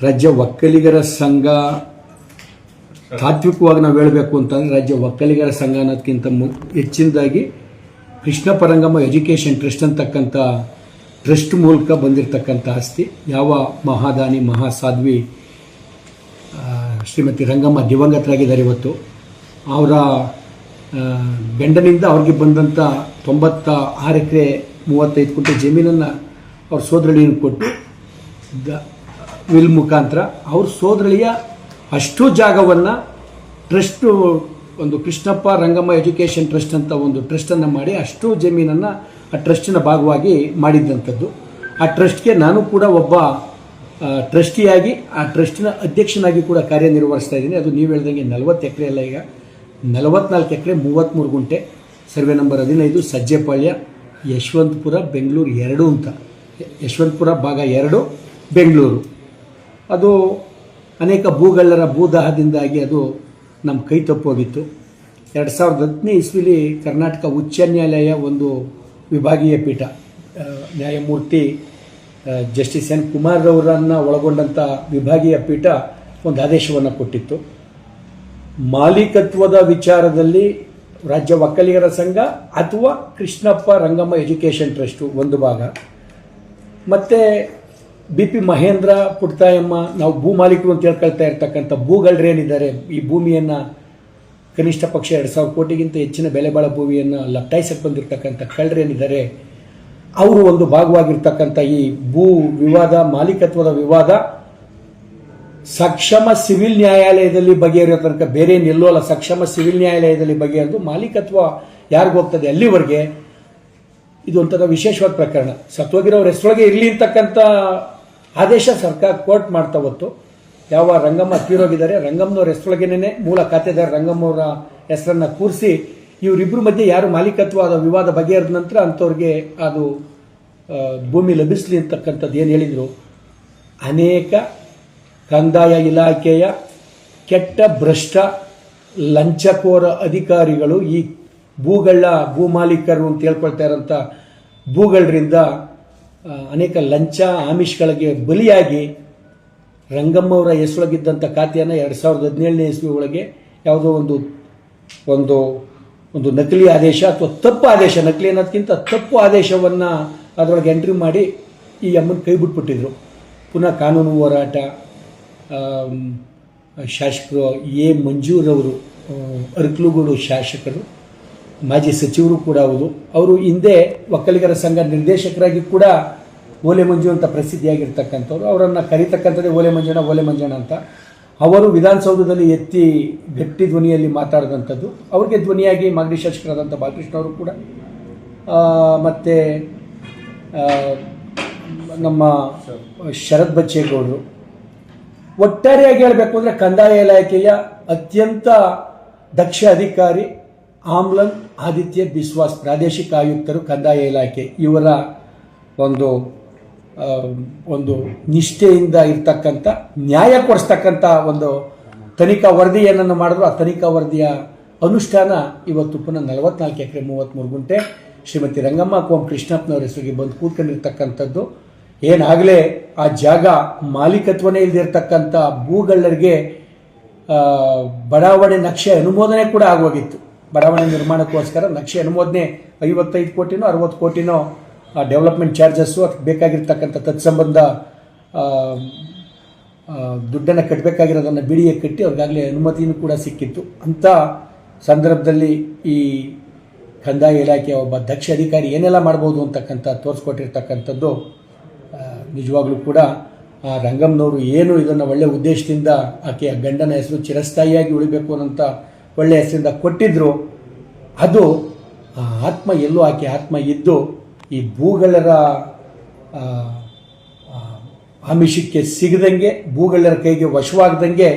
ರಾಜ್ಯ ಒಕ್ಕಲಿಗರ ಸಂಘ ತಾತ್ವಿಕವಾಗಿ ನಾವು ಹೇಳಬೇಕು ಅಂತಂದರೆ ರಾಜ್ಯ ಒಕ್ಕಲಿಗರ ಸಂಘ ಅನ್ನೋದಕ್ಕಿಂತ ಮು, ಹೆಚ್ಚಿನದಾಗಿ ಕೃಷ್ಣ ಪರಂಗಮ ಎಜುಕೇಷನ್ ಟ್ರಸ್ಟ್ ಅಂತಕ್ಕಂಥ ಟ್ರಸ್ಟ್ ಮೂಲಕ ಬಂದಿರತಕ್ಕಂಥ ಆಸ್ತಿ. ಯಾವ ಮಹಾದಾನಿ, ಮಹಾಸಾಧ್ವಿ ಶ್ರೀಮತಿ ರಂಗಮ್ಮ ದಿವಂಗತರಾಗಿದ್ದಾರೆ ಇವತ್ತು. ಅವರ ಗಂಡನಿಂದ ಅವ್ರಿಗೆ ಬಂದಂಥ ತೊಂಬತ್ತ ಆರು ಎಕರೆ ಮೂವತ್ತೈದು ಕೋಟಿ ಜಮೀನನ್ನು ಅವ್ರ ಸೋದರಳಿಯನ್ನು ಕೊಟ್ಟು ವಿಲ್ ಮುಖಾಂತರ ಅವ್ರ ಸೋದರಳಿಯ ಅಷ್ಟು ಜಾಗವನ್ನು ಟ್ರಸ್ಟು ಒಂದು ಕೃಷ್ಣಪ್ಪ ರಂಗಮ್ಮ ಎಜುಕೇಷನ್ ಟ್ರಸ್ಟ್ ಅಂತ ಒಂದು ಟ್ರಸ್ಟನ್ನು ಮಾಡಿ ಅಷ್ಟು ಜಮೀನನ್ನು ಆ ಟ್ರಸ್ಟಿನ ಭಾಗವಾಗಿ ಮಾಡಿದ್ದಂಥದ್ದು. ಆ ಟ್ರಸ್ಟ್ಗೆ ನಾನು ಕೂಡ ಒಬ್ಬ ಟ್ರಸ್ಟಿಯಾಗಿ ಆ ಟ್ರಸ್ಟಿನ ಅಧ್ಯಕ್ಷನಾಗಿ ಕೂಡ ಕಾರ್ಯನಿರ್ವಹಿಸ್ತಾ ಇದ್ದೀನಿ. ಅದು ನೀವು ಹೇಳ್ದಂಗೆ ನಲವತ್ತು ಎಕರೆ ಅಲ್ಲ ಈಗ. ನಲವತ್ನಾಲ್ಕು ಎಕರೆ ಮೂವತ್ತ್ಮೂರು ಗುಂಟೆ. ಸರ್ವೆ ನಂಬರ್ ಹದಿನೈದು ಸಜ್ಜೆಪಾಳ್ಯ, ಯಶವಂತಪುರ, ಬೆಂಗಳೂರು ಎರಡು ಅಂತ. ಯಶವಂತಪುರ ಭಾಗ ಎರಡು ಬೆಂಗಳೂರು. ಅದು ಅನೇಕ ಭೂಗಳ್ಳರ ಭೂದಾಹದಿಂದಾಗಿ ಅದು ನಮ್ಮ ಕೈ ತಪ್ಪೋಗಿತ್ತು. ಎರಡು ಸಾವಿರದ ಹತ್ತನೇ ಇಸ್ವಿಲಿ ಕರ್ನಾಟಕ ಉಚ್ಚ ನ್ಯಾಯಾಲಯ ಒಂದು ವಿಭಾಗೀಯ ಪೀಠ ನ್ಯಾಯಮೂರ್ತಿ ಜಸ್ಟಿಸ್ ಎನ್ ಕುಮಾರ್ ರವರನ್ನು ಒಳಗೊಂಡಂಥ ವಿಭಾಗೀಯ ಪೀಠ ಒಂದು ಆದೇಶವನ್ನು ಕೊಟ್ಟಿತ್ತು. ಮಾಲೀಕತ್ವದ ವಿಚಾರದಲ್ಲಿ ರಾಜ್ಯ ಒಕ್ಕಲಿಗರ ಸಂಘ ಅಥವಾ ಕೃಷ್ಣಪ್ಪ ರಂಗಮ್ಮ ಎಜುಕೇಷನ್ ಟ್ರಸ್ಟು ಒಂದು ಭಾಗ. ಮತ್ತು ಬಿ ಪಿ ಮಹೇಂದ್ರ ಪುಟ್ತಾಯಮ್ಮ ನಾವು ಭೂ ಮಾಲೀಕರು ಅಂತ ಹೇಳ್ಕೊಳ್ತಾ ಇರ್ತಕ್ಕಂಥ ಭೂಗಳ್ರೇನಿದ್ದಾರೆ ಈ ಭೂಮಿಯನ್ನು ಕನಿಷ್ಠ ಪಕ್ಷ ಎರಡು ಸಾವಿರ ಕೋಟಿಗಿಂತ ಹೆಚ್ಚಿನ ಬೆಲೆ ಬಾಳ ಭೂಮಿಯನ್ನು ಲಪ್ಟಾಯಿಸಕ್ಕೆ ಬಂದಿರತಕ್ಕಂಥ ಕಳ್ಳರೇನಿದ್ದಾರೆ ಅವರು ಒಂದು ಭಾಗವಾಗಿರ್ತಕ್ಕಂಥ ಈ ಭೂ ವಿವಾದ, ಮಾಲೀಕತ್ವದ ವಿವಾದ, ಸಕ್ಷಮ ಸಿವಿಲ್ ನ್ಯಾಯಾಲಯದಲ್ಲಿ ಬಗೆಹರಿಯೋ ತನಕ ಬೇರೆ ನಿಲ್ಲೋಲ್ಲ, ಸಕ್ಷಮ ಸಿವಿಲ್ ನ್ಯಾಯಾಲಯದಲ್ಲಿ ಬಗೆಹರಿದು ಮಾಲೀಕತ್ವ ಯಾರಿಗೋಗ್ತದೆ ಅಲ್ಲಿವರೆಗೆ, ಇದು ಒಂಥರ ವಿಶೇಷವಾದ ಪ್ರಕರಣ. ಸತ್ತೋಗಿರೋರ ಹೆಸರೊಳಗೆ ಇರಲಿ ಅಂತಕ್ಕಂಥ ಆದೇಶ ಸರ್ಕಾರ ಕೋರ್ಟ್ ಮಾಡ್ತಾ ಹೊತ್ತು ಯಾವ ರಂಗಮ್ಮ ತೀರೋಗಿದ್ದಾರೆ ರಂಗಮ್ಮನವ್ರ ಹೆಸರೊಳಗೇನೆ ಮೂಲ ಖಾತೆದಾರ ರಂಗಮ್ಮವರ ಹೆಸರನ್ನ ಕೂರಿಸಿ ಇವರಿಬ್ಬರ ಮಧ್ಯೆ ಯಾರು ಮಾಲೀಕತ್ವದ ವಿವಾದ ಬಗೆಹರಿದ ನಂತರ ಅಂಥವ್ರಿಗೆ ಅದು ಭೂಮಿ ಲಭಿಸಲಿ ಅಂತಕ್ಕಂಥದ್ದು ಏನು ಹೇಳಿದರು. ಅನೇಕ ಕಂದಾಯ ಇಲಾಖೆಯ ಕೆಟ್ಟ ಭ್ರಷ್ಟ ಲಂಚಕೋರ ಅಧಿಕಾರಿಗಳು ಈ ಭೂಗಳ ಭೂ ಮಾಲೀಕರು ಅಂತ ಹೇಳ್ಕೊಳ್ತಾ ಇರೋಂಥ ಭೂಗಳರಿಂದ ಅನೇಕ ಲಂಚ ಆಮಿಷ್ಗಳಿಗೆ ಬಲಿಯಾಗಿ ರಂಗಮ್ಮವರ ಹೆಸರೊಳಗಿದ್ದಂಥ ಖಾತೆಯನ್ನು ಎರಡು ಸಾವಿರದ ಹದಿನೇಳನೇ ಇಸ್ವಿ ಒಳಗೆ ಯಾವುದೋ ಒಂದು ಒಂದು ಒಂದು ನಕಲಿ ಆದೇಶ ಅಥವಾ ತಪ್ಪು ಆದೇಶ, ನಕಲಿ ಅನ್ನೋದಕ್ಕಿಂತ ತಪ್ಪು ಆದೇಶವನ್ನು ಅದರೊಳಗೆ ಎಂಟ್ರಿ ಮಾಡಿ ಈ ಅಮ್ಮನ ಕೈ ಬಿಟ್ಬಿಟ್ಟಿದ್ರು. ಪುನಃ ಕಾನೂನು ಹೋರಾಟ ಶಾಸಕರು ಎ ಮಂಜೂರವರು ಅರ್ಕಲುಗೂಡು ಶಾಸಕರು ಮಾಜಿ ಸಚಿವರು ಕೂಡ ಹೌದು. ಅವರು ಹಿಂದೆ ಒಕ್ಕಲಿಗರ ಸಂಘ ನಿರ್ದೇಶಕರಾಗಿ ಕೂಡ ಓಲೆ ಮಂಜು ಅಂತ ಪ್ರಸಿದ್ಧಿಯಾಗಿರ್ತಕ್ಕಂಥವ್ರು. ಅವರನ್ನು ಕರೀತಕ್ಕಂಥದ್ದೇ ಓಲೆ ಮಂಜಣ್ಣ ಓಲೆ ಮಂಜಣ್ಣ ಅಂತ. ಅವರು ವಿಧಾನಸೌಧದಲ್ಲಿ ಎತ್ತಿ ಗಟ್ಟಿ ಧ್ವನಿಯಲ್ಲಿ ಮಾತಾಡಿದಂಥದ್ದು. ಅವ್ರಿಗೆ ಧ್ವನಿಯಾಗಿ ಮಾಗಡಿ ಶಾಸಕರಾದಂಥ ಬಾಲಕೃಷ್ಣ ಅವರು ಕೂಡ ಮತ್ತು ನಮ್ಮ ಶರತ್ ಬಚ್ಚೇಗೌಡರು. ಒಟ್ಟಾರೆಯಾಗಿ ಹೇಳಬೇಕು ಅಂದರೆ ಕಂದಾಯ ಇಲಾಖೆಯ ಅತ್ಯಂತ ದಕ್ಷ ಅಧಿಕಾರಿ ಆಮ್ಲನ್ ಆದಿತ್ಯ ಬಿಸ್ವಾಸ್ ಪ್ರಾದೇಶಿಕ ಆಯುಕ್ತರು ಕಂದಾಯ ಇಲಾಖೆ ಇವರ ಒಂದು ಒಂದು ನಿಷ್ಠೆಯಿಂದ ಇರ್ತಕ್ಕಂಥ, ನ್ಯಾಯ ಕೊಡಿಸ್ತಕ್ಕಂಥ ಒಂದು ತನಿಖಾ ವರದಿ ಏನನ್ನು ಮಾಡಿದ್ರು, ಆ ತನಿಖಾ ವರದಿಯ ಅನುಷ್ಠಾನ ಇವತ್ತು ಪುನಃ ನಲವತ್ನಾಲ್ಕು ಎಕರೆ ಮೂವತ್ತ್ಮೂರು ಗುಂಟೆ. ಶ್ರೀಮತಿ ರಂಗಮ್ಮ ಕೋಮ್ ಕೃಷ್ಣಪ್ಪನವರ ಹೆಸರಿಗೆ ಬಂದು ಕೂತ್ಕೊಂಡಿರ್ತಕ್ಕಂಥದ್ದು. ಏನಾಗಲೇ ಆ ಜಾಗ ಮಾಲೀಕತ್ವನೇ ಇಲ್ದಿರ್ತಕ್ಕಂಥ ಭೂಗಳ್ಳರಿಗೆ ಬಡಾವಣೆ ನಕ್ಷೆ ಅನುಮೋದನೆ ಕೂಡ ಆಗೋಗಿತ್ತು. ಬಡಾವಣೆ ನಿರ್ಮಾಣಕ್ಕೋಸ್ಕರ ನಕ್ಷೆ ಅನುಮೋದನೆ ಐವತ್ತೈದು ಕೋಟಿನೋ, ಅರವತ್ತು ಕೋಟಿನೋ ಡೆವಲಪ್ಮೆಂಟ್ ಚಾರ್ಜಸ್ಸು ಅದಕ್ಕೆ ಬೇಕಾಗಿರ್ತಕ್ಕಂಥ ತತ್ಸಂಬಂಧ ದುಡ್ಡನ್ನು ಕಟ್ಟಬೇಕಾಗಿರೋದನ್ನು ಬಿಡಿಗೆ ಕಟ್ಟಿ ಅವ್ರಿಗಾಗಲೇ ಅನುಮತಿನೂ ಕೂಡ ಸಿಕ್ಕಿತ್ತು. ಅಂಥ ಸಂದರ್ಭದಲ್ಲಿ ಈ ಕಂದಾಯ ಇಲಾಖೆಯ ಒಬ್ಬ ದಕ್ಷ ಅಧಿಕಾರಿ ಏನೆಲ್ಲ ಮಾಡ್ಬೋದು ಅಂತಕ್ಕಂಥ ತೋರಿಸ್ಕೊಟ್ಟಿರ್ತಕ್ಕಂಥದ್ದು ನಿಜವಾಗ್ಲೂ ಕೂಡ ಆ ರಂಗಮ್ನವರು ಏನು ಇದನ್ನು ಒಳ್ಳೆಯ ಉದ್ದೇಶದಿಂದ ಆಕೆಯ ಗಂಡನ ಹೆಸರು ಚಿರಸ್ಥಾಯಿಯಾಗಿ ಉಳಿಬೇಕು ಅನ್ನೋಂಥ ಒಳ್ಳೆ ಹೆಸರಿಂದ ಕೊಟ್ಟಿದ್ರು. ಅದು ಆ ಆತ್ಮ ಎಲ್ಲೋ ಆಕೆ ಆತ್ಮ ಇದ್ದು ಈ ಭೂಗಳರ ಆಮಿಷಕ್ಕೆ ಸಿಗದಂಗೆ ಭೂಗಳರ ಕೈಗೆ ವಶವಾಗದಂಗೆ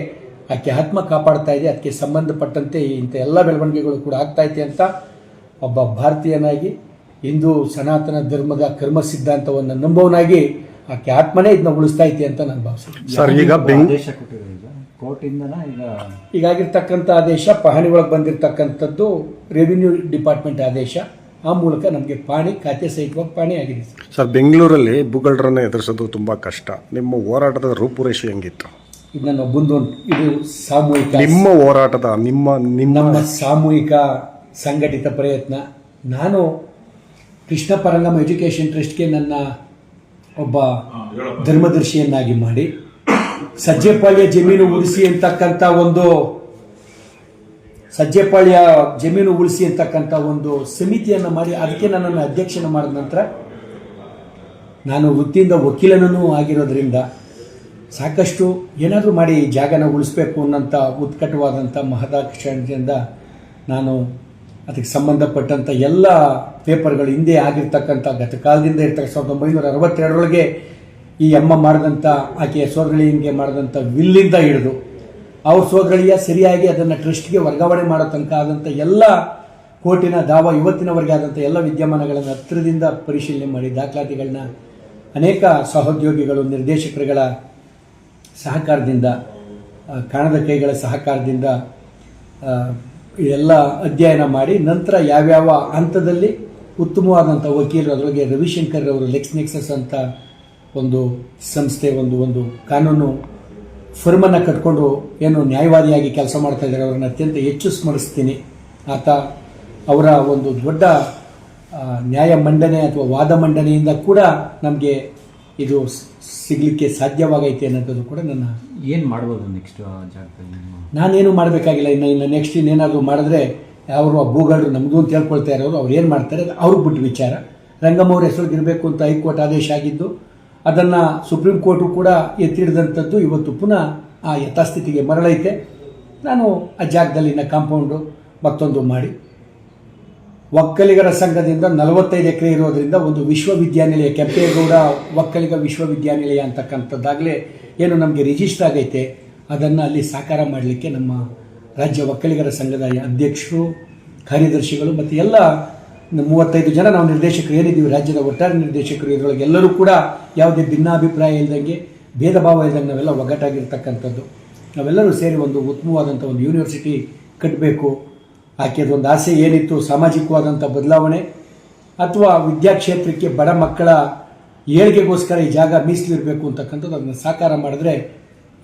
ಆಕೆ ಆತ್ಮ ಕಾಪಾಡ್ತಾ ಇದೆ. ಅದಕ್ಕೆ ಸಂಬಂಧಪಟ್ಟಂತೆ ಇಂಥ ಎಲ್ಲ ಬೆಳವಣಿಗೆಗಳು ಕೂಡ ಆಗ್ತಾ ಇದೆ ಅಂತ ಒಬ್ಬ ಭಾರತೀಯನಾಗಿ ಹಿಂದೂ ಸನಾತನ ಧರ್ಮದ ಕರ್ಮ ಸಿದ್ಧಾಂತವನ್ನು ನಂಬೋನಾಗಿ ಆಕೆ ಆತ್ಮನೇ ಇದನ್ನ ಉಳಿಸ್ತಾ ಇದೆ ಅಂತ ನಾನು ಭಾವಿಸ್ತೀನಿ ಕೋರ್ಟಿಂದನ ಈಗ? ಈಗಾಗಿರ್ತಕ್ಕಂಥ ಆದೇಶ ಪಹಣಿ ಒಳಗೆ ಬಂದಿರತಕ್ಕಂಥದ್ದು ರೆವಿನ್ಯೂ ಡಿಪಾರ್ಟ್ಮೆಂಟ್ ಆದೇಶ. ಆ ಮೂಲಕ ನಮಗೆ ಪಾಣಿ ಖಾತೆ ಸಹಿತವಾಗಿ ಪಾಣಿ ಆಗಿದೆ ಸರ್. ಸರ್ ಬೆಂಗಳೂರಲ್ಲಿ ಭೂಗಳ್ಳರನ್ನು ಎದುರಿಸೋದು ತುಂಬ ಕಷ್ಟ. ನಿಮ್ಮ ಹೋರಾಟದ ರೂಪುರೇಷೆ ಹೆಂಗಿತ್ತು? ಇದು ನನ್ನ ಒಬ್ಬಂದು ಇದು ಸಾಮೂಹಿಕ ನಿಮ್ಮ ಹೋರಾಟದ ನಿಮ್ಮ ನಿಮ್ಮ ನಮ್ಮ ಸಾಮೂಹಿಕ ಸಂಘಟಿತ ಪ್ರಯತ್ನ. ನಾನು ಕೃಷ್ಣ ಪರಂಗಮ ಎಜುಕೇಷನ್ ಟ್ರಸ್ಟ್ಗೆ ನನ್ನ ಒಬ್ಬ ಧರ್ಮದರ್ಶಿಯನ್ನಾಗಿ ಮಾಡಿ. ಸಜ್ಜೆಪಾಳ್ಯ ಜಮೀನು ಉಳಿಸಿ ಅಂತಕ್ಕಂಥ ಒಂದು ಸಜ್ಜೆಪಾಳ್ಯ ಜಮೀನು ಉಳಿಸಿ ಅಂತಕ್ಕಂಥ ಒಂದು ಸಮಿತಿಯನ್ನು ಮಾಡಿ, ಅದಕ್ಕೆ ನನ್ನನ್ನು ಅಧ್ಯಕ್ಷನ ಮಾಡಿದ ನಂತರ ನಾನು ವೃತ್ತಿಯಿಂದ ವಕೀಲನೂ ಆಗಿರೋದ್ರಿಂದ ಸಾಕಷ್ಟು ಏನಾದರೂ ಮಾಡಿ ಜಾಗನ ಉಳಿಸ್ಬೇಕು ಅನ್ನೋಂಥ ಉತ್ಕಟವಾದಂಥ ಮಹದಾಕ್ಷಣದಿಂದ ನಾನು ಅದಕ್ಕೆ ಸಂಬಂಧಪಟ್ಟಂಥ ಎಲ್ಲ ಪೇಪರ್ಗಳು ಹಿಂದೆ ಆಗಿರ್ತಕ್ಕಂಥ ಗತಕಾಲದಿಂದ ಇರ್ತಕ್ಕ ಸಾವಿರದ ಒಂಬೈನೂರ ಅರವತ್ತೆರಡರೊಳಗೆ ಈ ಅಮ್ಮ ಮಾಡಿದಂಥ ಆಕೆಯ ಸೋದರಳಿಯಂಗೆ ಮಾಡಿದಂಥ ವಿಲ್ಲಿಂದ ಹಿಡಿದು, ಅವ್ರ ಸೋದರಳಿಯ ಸರಿಯಾಗಿ ಅದನ್ನು ಟ್ರಸ್ಟ್ಗೆ ವರ್ಗಾವಣೆ ಮಾಡೋ ತನಕ ಆದಂಥ ಎಲ್ಲ ಕೋರ್ಟಿನ ದಾವ ಇವತ್ತಿನವರೆಗೆ ಆದಂಥ ಎಲ್ಲ ವಿದ್ಯಮಾನಗಳನ್ನು ಹತ್ತಿರದಿಂದ ಪರಿಶೀಲನೆ ಮಾಡಿ ದಾಖಲಾತಿಗಳನ್ನ ಅನೇಕ ಸಹೋದ್ಯೋಗಿಗಳು, ನಿರ್ದೇಶಕರುಗಳ ಸಹಕಾರದಿಂದ ಕಾಣದ ಕೈಗಳ ಸಹಕಾರದಿಂದ ಎಲ್ಲ ಅಧ್ಯಯನ ಮಾಡಿ ನಂತರ ಯಾವ್ಯಾವ ಹಂತದಲ್ಲಿ ಉತ್ತಮವಾದಂಥ ವಕೀಲರು ಅದರೊಳಗೆ ರವಿಶಂಕರ್ ಅವರು ಲೆಕ್ಸ್ ನೆಕ್ಸಸ್ ಅಂತ ಒಂದು ಸಂಸ್ಥೆ ಒಂದು ಒಂದು ಕಾನೂನು ಫರ್ಮನ್ನು ಕಟ್ಕೊಂಡು ಏನು ನ್ಯಾಯವಾದಿಯಾಗಿ ಕೆಲಸ ಮಾಡ್ತಾ ಇದ್ದಾರೆ ಅವರನ್ನು ಅತ್ಯಂತ ಹೆಚ್ಚು ಸ್ಮರಿಸ್ತೀನಿ. ಆತ ಅವರ ಒಂದು ದೊಡ್ಡ ನ್ಯಾಯ ಮಂಡನೆ ಅಥವಾ ವಾದ ಮಂಡನೆಯಿಂದ ಕೂಡ ನಮಗೆ ಇದು ಸಿಗಲಿಕ್ಕೆ ಸಾಧ್ಯವಾಗೈತೆ ಅನ್ನೋದು ಕೂಡ ನನ್ನ ಏನು ಮಾಡ್ಬೋದು ನೆಕ್ಸ್ಟ್ ಆ ಜಾಗದಲ್ಲಿ ನಾನೇನು ಮಾಡಬೇಕಾಗಿಲ್ಲ. ಇನ್ನು ಇನ್ನು ನೆಕ್ಸ್ಟ್ ಇನ್ನೇನಾದರೂ ಮಾಡಿದ್ರೆ ಅವರು ಆ ಭೂಗಾಡು ನಮಗೂ ಅಂತ ಹೇಳ್ಕೊಳ್ತಾ ಇರೋರು ಅವ್ರು ಏನು ಮಾಡ್ತಾರೆ ಅದು ಅವ್ರಿಗೆ ಬಿಟ್ಟು ವಿಚಾರ. ರಂಗಮ್ಮವ್ರ ಹೆಸರು ಇರಬೇಕು ಅಂತ ಹೈಕೋರ್ಟ್ ಆದೇಶ ಆಗಿದ್ದು ಅದನ್ನು ಸುಪ್ರೀಂ ಕೋರ್ಟು ಕೂಡ ಎತ್ತಿಡಿದಂಥದ್ದು ಇವತ್ತು ಪುನಃ ಆ ಯಥಾಸ್ಥಿತಿಗೆ ಮರಳೈತೆ. ನಾನು ಆ ಜಾಗದಲ್ಲಿನ ಕಾಂಪೌಂಡು ಮತ್ತೊಂದು ಮಾಡಿ. ಒಕ್ಕಲಿಗರ ಸಂಘದಿಂದ ನಲವತ್ತೈದು ಎಕರೆ ಇರೋದರಿಂದ ಒಂದು ವಿಶ್ವವಿದ್ಯಾನಿಲಯ, ಕೆಂಪೇಗೌಡ ಒಕ್ಕಲಿಗ ವಿಶ್ವವಿದ್ಯಾನಿಲಯ ಅಂತಕ್ಕಂಥದ್ದಾಗಲೇ ಏನು ನಮಗೆ ರಿಜಿಸ್ಟರ್ ಆಗೈತೆ. ಅದನ್ನು ಅಲ್ಲಿ ಸಾಕಾರ ಮಾಡಲಿಕ್ಕೆ ನಮ್ಮ ರಾಜ್ಯ ಒಕ್ಕಲಿಗರ ಸಂಘದ ಅಧ್ಯಕ್ಷರು, ಕಾರ್ಯದರ್ಶಿಗಳು ಮತ್ತು ಎಲ್ಲ ಮೂವತ್ತೈದು ಜನ ನಾವು ನಿರ್ದೇಶಕರು ಏನಿದ್ದೀವಿ, ರಾಜ್ಯದ ಒಟ್ಟಾರೆ ನಿರ್ದೇಶಕರು ಇದರೊಳಗೆ ಎಲ್ಲರೂ ಕೂಡ ಯಾವುದೇ ಭಿನ್ನಾಭಿಪ್ರಾಯ ಇಲ್ಲದಂಗೆ ಭೇದ ಭಾವ ಇಲ್ಲದಂಗೆ ನಾವೆಲ್ಲ ಒಗ್ಗಟ್ಟಾಗಿರ್ತಕ್ಕಂಥದ್ದು. ನಾವೆಲ್ಲರೂ ಸೇರಿ ಒಂದು ಉತ್ತಮವಾದಂಥ ಒಂದು ಯೂನಿವರ್ಸಿಟಿ ಕಟ್ಟಬೇಕು ಆಕೆದು ಒಂದು ಆಸೆ ಏನಿತ್ತು, ಸಾಮಾಜಿಕವಾದಂಥ ಬದಲಾವಣೆ ಅಥವಾ ವಿದ್ಯಾಕ್ಷೇತ್ರಕ್ಕೆ ಬಡ ಮಕ್ಕಳ ಏಳಿಗೆಗೋಸ್ಕರ ಈ ಜಾಗ ಮೀಸಲಿರಬೇಕು ಅಂತಕ್ಕಂಥದ್ದು ಅದನ್ನು ಸಾಕಾರ ಮಾಡಿದ್ರೆ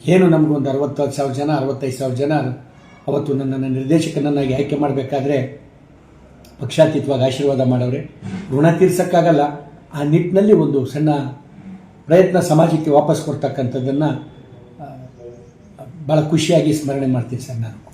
ಏನು ನಮಗೊಂದು ಅರವತ್ತು ಸಾವಿರ ಜನ, ಅರವತ್ತೈದು ಸಾವಿರ ಜನ ಅವತ್ತು ನನ್ನನ್ನು ನಿರ್ದೇಶಕನನ್ನಾಗಿ ಆಯ್ಕೆ ಮಾಡಬೇಕಾದ್ರೆ ಪಕ್ಷಾತೀತವಾಗಿ ಆಶೀರ್ವಾದ ಮಾಡವ್ರೆ. ಋಣ ತೀರ್ಸಕ್ಕಾಗಲ್ಲ. ಆ ನಿಟ್ಟಿನಲ್ಲಿ ಒಂದು ಸಣ್ಣ ಪ್ರಯತ್ನ ಸಮಾಜಕ್ಕೆ ವಾಪಸ್ ಕೊಡ್ತಕ್ಕಂಥದ್ದನ್ನು ಭಾಳ ಖುಷಿಯಾಗಿ ಸ್ಮರಣೆ ಮಾಡ್ತೀನಿ ಸರ್ ನಾನು.